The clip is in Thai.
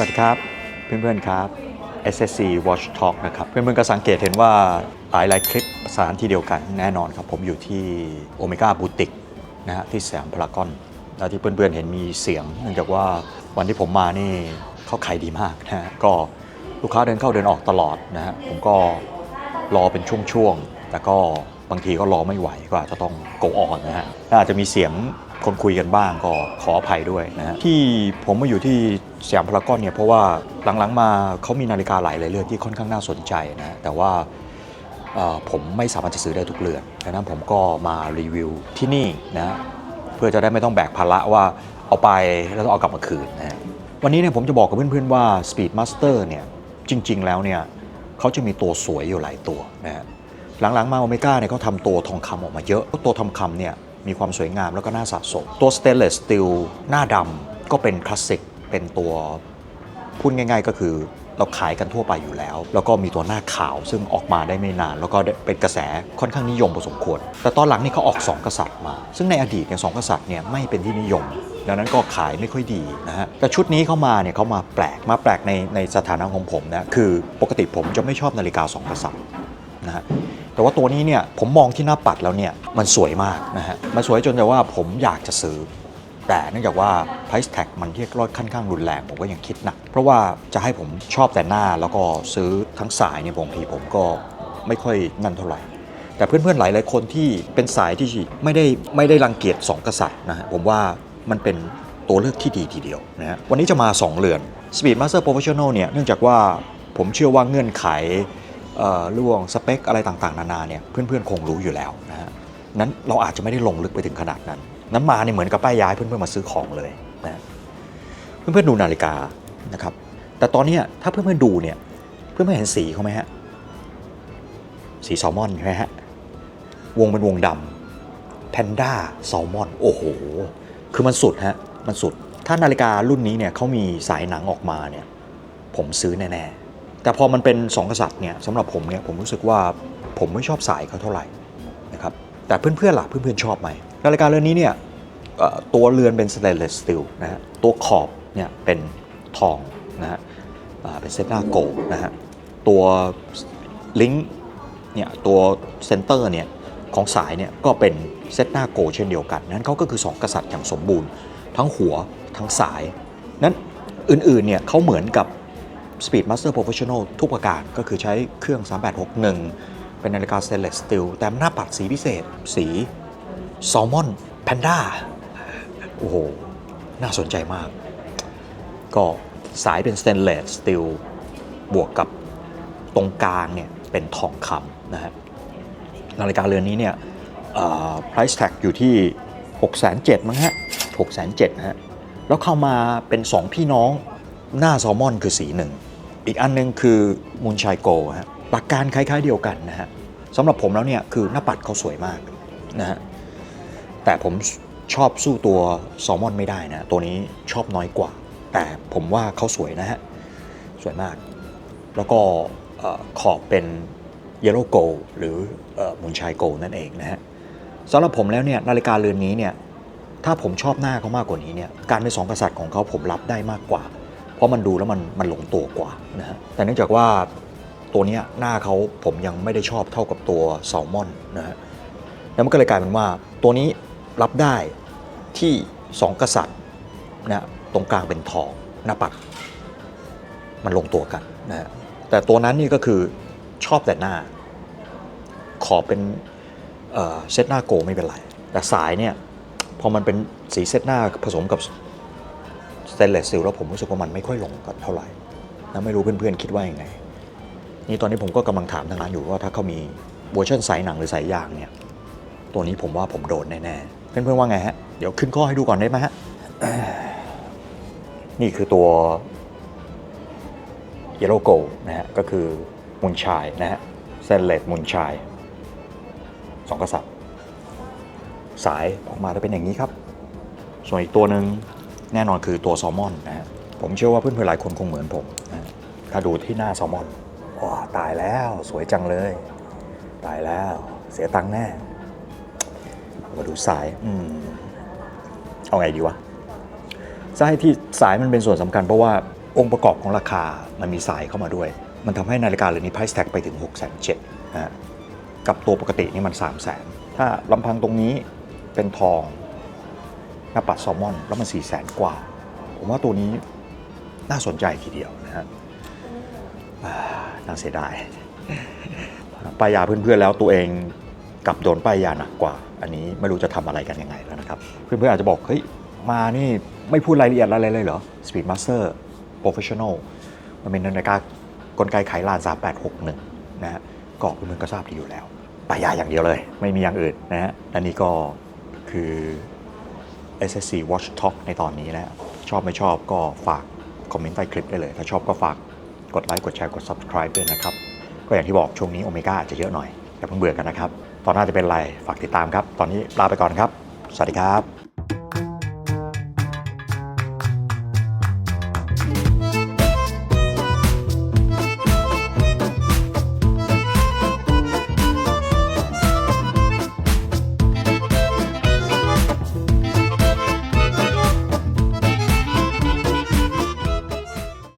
สวัสดีครับ เพื่อนๆครับ SSC Watch Talk นะครับ เพื่อนๆก็สังเกตเห็นว่าหลายๆคลิปสถานที่เดียวกันแน่นอนครับ ผมอยู่ที่โอเมก้าบูติกนะฮะที่สยามพารากอนแล้วที่เพื่อนๆเห็นมีเสียง เนื่องจากว่าวันที่ผมมานี่เขาขายดีมากนะฮะก็ลูกค้าเดินเข้าเดินออกตลอดนะฮะผมก็รอเป็นช่วงๆ แต่ก็ บางทีก็รอไม่ไหวก็อาจจะต้องโกออนนะฮะอาจจะมีเสียงคนคุยกันบ้างก็ขออภัยด้วยนะฮะที่ผมมาอยู่ที่สยามพารากอนเนี่ยเพราะว่าหลังๆมาเขามีนาฬิกาหลายเรือนที่ค่อนข้างน่าสนใจนะฮะแต่ว่าผมไม่สามารถจะซื้อได้ทุกเรือนดังนั้นผมก็มารีวิวที่นี่นะเพื่อจะได้ไม่ต้องแบกภาระว่าเอาไปแล้วต้องเอากลับมาคืนนะฮะวันนี้เนี่ยผมจะบอกกับเพื่อนๆว่า Speed Master เนี่ยจริง ๆ แล้วเนี่ยเขาจะมีตัวสวยอยู่หลายตัวนะฮะ หลังๆมาโอเมก้าเนี่ยเขาทำตัวทองคำออกมาเยอะ ตัวทองคำเนี่ยมีความสวยงามแล้วก็น่าสะสม ตัว Stainless Steel หน้าดำก็เป็นคลาสสิกเป็นตัวพูดง่าย ๆ ก็คือเราขายกันทั่วไปอยู่แล้ว แล้วก็มีตัวหน้าขาวซึ่งออกมาได้ไม่นาน แล้วก็เป็นกระแสค่อนข้างนิยมพอสมควร แต่ตอนหลังนี่เขาออก 2 กษัตริย์มา ซึ่งในอดีตเนี่ยสองกษัตริย์เนี่ยไม่เป็นที่นิยม ดังนั้นก็ขายไม่ค่อยดีนะฮะ แต่ชุดนี้เขามาเนี่ยเขามาแปลก มาแปลกในในสถานะของผมนะ คือปกติผมจะไม่ชอบนาฬิกาสองกษัตริย์นะฮะ แต่ว่าตัวนี้เนี่ยผมมองที่หน้าปัดแล้วเนี่ยมันสวยมากนะฮะมันสวยจนแต่ว่าผมอยากจะซื้อ แต่เนื่องจากว่า price tag มันเที่รอดค่อนข้างรุนแรงผมก็ยังคิดหนัก เพราะว่าจะให้ผมชอบแต่หน้าแล้วก็ซื้อทั้งสายเนี่ยบางทีผมก็ไม่ค่อยนั่นเท่าไหร่แต่เพื่อนๆหลายๆคนที่เป็นสายที่ไม่ได้ไม่ได้รังเกียจสองกษัตริย์นะฮะผมว่ามันเป็นตัวเลือกที่ดีทีเดียวนะฮะวันนี้จะมา 2 เรือน Speed Master Professional เนี่ยเนื่องจากว่าผมเชื่อว่าเงื่อนไข เอ่อเรื่องสเปคอะไรต่างๆ นานาเนี่ยเพื่อนๆ คงรู้อยู่แล้วนะฮะนั้นเราอาจจะไม่ได้ลงลึกไปถึงขนาดนั้น นั้นมาเนี่ยเหมือนกับป้ายย้ายเพื่อนๆมาซื้อของเลยนะเพื่อนๆดูนาฬิกานะครับ แต่ตอนนี้ถ้าเพื่อนๆดูเนี่ยเพื่อนๆเห็นสีเขาไหมฮะสีแซลมอนใช่ไหมฮะวงเป็นวงดำแพนด้าแซลมอนโอ้โหคือมันสุดฮะมันสุด ถ้านาฬิการุ่นนี้เนี่ยเขามีสายหนังออกมาเนี่ยผมซื้อแน่ๆ แต่พอมันเป็นสองกษัตริย์เนี่ยสำหรับผมเนี่ยผมรู้สึกว่าผมไม่ชอบสายเขาเท่าไหร่นะครับแต่เพื่อนๆล่ะเพื่อนๆชอบไหมนาฬิกาเรือนนี้เนี่ยตัวเรือนเป็น stainless steel นะฮะตัวขอบเนี่ยเป็นทองนะฮะเป็นเซตหน้าโกลนะฮะตัวลิงก์เนี่ยตัวเซนเตอร์เนี่ยของสายเนี่ยก็เป็นเซตหน้าโกเช่นเดียวกันนั้นเขาก็คือ 2 กษัตริย์อย่างสมบูรณ์ ทั้งหัวทั้งสายนั้นอื่นๆเนี่ยเขาเหมือนกับ Speed Master Professional ทุกประการก็คือใช้เครื่อง 3861 เป็นนาฬิกา stainless steel แต่หน้าปัดสีพิเศษ สีแซลมอนแพนด้าโอ้โห น่าสนใจมาก ก็สายเป็น stainless steel บวกกับตรงกลางเนี่ยเป็นทองคำนะฮะนาฬิกาเรือนนี้เนี่ย price tag อยู่ที่6,700มั้งฮะ6,700นะฮะแล้วเข้ามาเป็น 2 พี่น้องหน้าแซลมอนคือสีหนึ่ง อีกอันหนึงคือมูนชายโกฮะหลักการคล้าย ๆเดียวกันนะฮะสำหรับผมแล้วเนี่ยคือหน้าปัดเขาสวยมากนะฮะแต่ผมชอบสู้ตัวแซลมอนไม่ได้นะ ตัวนี้ชอบน้อยกว่า แต่ผมว่าเขาสวยนะฮะ สวยมาก แล้วก็ขอบเป็นเยลโล่โกลหรือมูนชายโกนั่นเองนะฮะสำหรับผมแล้วเนี่ยนาฬิกาเรือนนี้เนี่ยถ้าผมชอบหน้าเขามากกว่านี้เนี่ยการเป็นสองกษัตริย์ของเขาผมรับได้มากกว่า เพราะมันดูแล้วมันมันลงตัวกว่านะฮะแต่เนื่องจากว่าตัวนี้หน้าเขาผมยังไม่ได้ชอบเท่ากับตัวแซลมอนนะฮะแล้วมันก็เลยกลายเป็นว่าตัวนี้รับได้ที่สองกษัตริย์นะตรงกลางเป็นทองหน้าปัด มันลงตัวกันนะฮะแต่ตัวนั้นนี่ก็คือชอบแต่หน้า ขอเป็นเอ่อเซตหน้าโกไม่เป็นไร แต่สายเนี่ยพอมันเป็นสีเซตหน้าผสมกับ สเตนเลสซิลแล้วผมรู้สึกว่ามันไม่ค่อยลงกันเท่าไหร่แล้วไม่รู้เพื่อนๆคิดว่ายังไงนี่ตอนนี้ผมก็กำลังถามทางร้านอยู่ว่าถ้าเขามีเวอร์ชันสายหนังหรือสายยางเนี่ยตัวนี้ผมว่าผมโดนแน่ๆเพื่อนๆว่าไงฮะเดี๋ยวขึ้นข้อให้ดูก่อนได้ไหมฮะนี่คือตัวเยลโลโกนะฮะก็คือมุนชายนะฮะเซนเลตมุนชายสองกษัตริย์ สายออกมาจะเป็นอย่างนี้ครับ ส่วนอีกตัวหนึ่ง แน่นอนคือตัวแซลมอนนะฮะผมเชื่อว่าเพื่อนๆหลายคนคงเหมือนผมนะถ้าดูที่หน้าแซลมอนว้าตายแล้วสวยจังเลย ตายแล้วเสียตังค์แน่ มาดูสายอืมเอาไงดีวะสายที่สายมันเป็นส่วนสำคัญเพราะว่าองค์ประกอบของราคามันมีสายเข้ามาด้วย มันทำให้นาฬิกาเรือนนี้ price tag ไปถึง 6 7 0 0 0นะฮะกับตัวปกตินี่มัน 3 0 0 0 0 0ถ้าลำพังตรงนี้เป็นทอง หน้าปัดแซลมอน แล้วมัน4 0 0 0 0 0กว่า ผมว่าตัวนี้น่าสนใจทีเดียวนะฮะอ่าน่าเสียดายป้ายยาเพื่อนๆแล้วตัวเองกลับโดนป้ายยาหนักกว่า อันนี้ไม่รู้จะทำอะไรกันยังไงแล้วนะครับ เพื่อนๆอาจจะบอกเฮ้ยมานี่ไม่พูดรายละเอียดอะไรเลยเหรอ Speedmaster Professional มันเป็นนาฬิกากลไกไขลาน 3861 นะฮะก็เพื่อนๆก็ทราบดีอยู่แล้วป้ายยาอย่างเดียวเลย ไม่มีอย่างอื่นนะฮะอันนี้ก็คือ SSC Watch Talk ในตอนนี้แล้ว ชอบไม่ชอบก็ฝากคอมเมนต์ใต้คลิปได้เลย ถ้าชอบก็ฝากกดไลค์กดแชร์กด Subscribe ด้วยนะครับ ก็อย่างที่บอกช่วงนี้โอเมก้าจะเยอะหน่อยอย่าเพิ่งเบื่อกันนะครับ ตอนหน้าจะเป็นไรฝากติดตามครับ ตอนนี้ลาไปก่อนครับ สวัสดีครับ